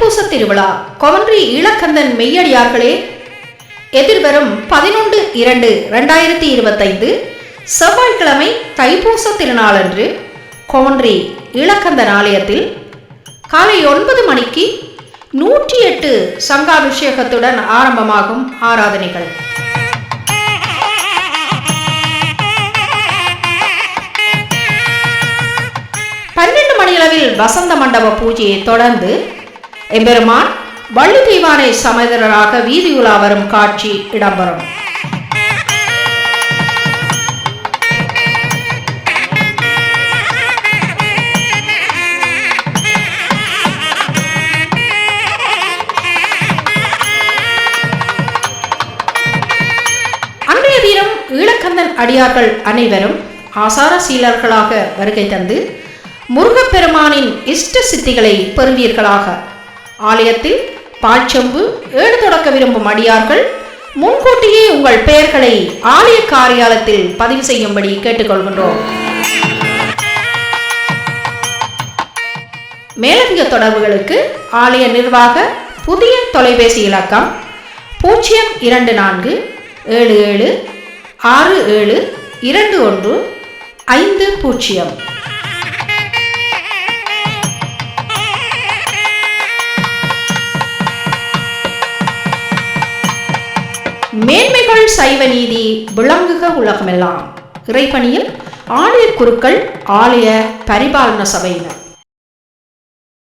தைப்பூச திருவிழா. கொவன்றி ஈழக்கந்தன் மெய்யடியார்களே எதிர்வரும் பதினொன்று இரண்டு ரெண்டாயிரத்தி இருபத்தைந்து செவ்வாய்க்கிழமை தைப்பூச திருநாளன்று கொவன்றி இளக்கந்தன் ஆலயத்தில் காலை ஒன்பது மணிக்கு நூற்றி எட்டு சங்காபிஷேகத்துடன் ஆரம்பமாகும் ஆராதனைகள். பன்னெண்டு மணியளவில் வசந்த மண்டப பூஜையை தொடர்ந்து எம்பெருமான் வள்ளி தெய்வானை சமேதரராக உலா வரும் காட்சி இடம்பெறும். அன்றைய தினம் ஈழக்கந்தன் அடியார்கள் அனைவரும் ஆசார சீலர்களாக வருகை தந்து முருகப்பெருமானின் இஷ்ட சித்திகளை பெறுவீர்களாக. ஆலயத்தில் பாய்ச்செம்பு ஏடு தொடக்க விரும்பும் அடியார்கள் முன்கூட்டியே உங்கள் பெயர்களை ஆலய காரியாலயத்தில் பதிவு செய்யும்படி கேட்டுக்கொள்கின்றோம். மேலதிக தொடர்புகளுக்கு ஆலய நிர்வாக புதிய தொலைபேசி இலக்கம் பூஜ்ஜியம் இரண்டு நான்கு ஏழு ஏழு ஆறு ஏழு இரண்டு ஒன்று ஐந்து பூஜ்ஜியம். மேன்மைகள் சைவ நீதி விளங்குக உலகமெல்லாம். இறைப்பணியில் ஆலய குருக்கள் ஆலய பரிபாலன சபையினர்.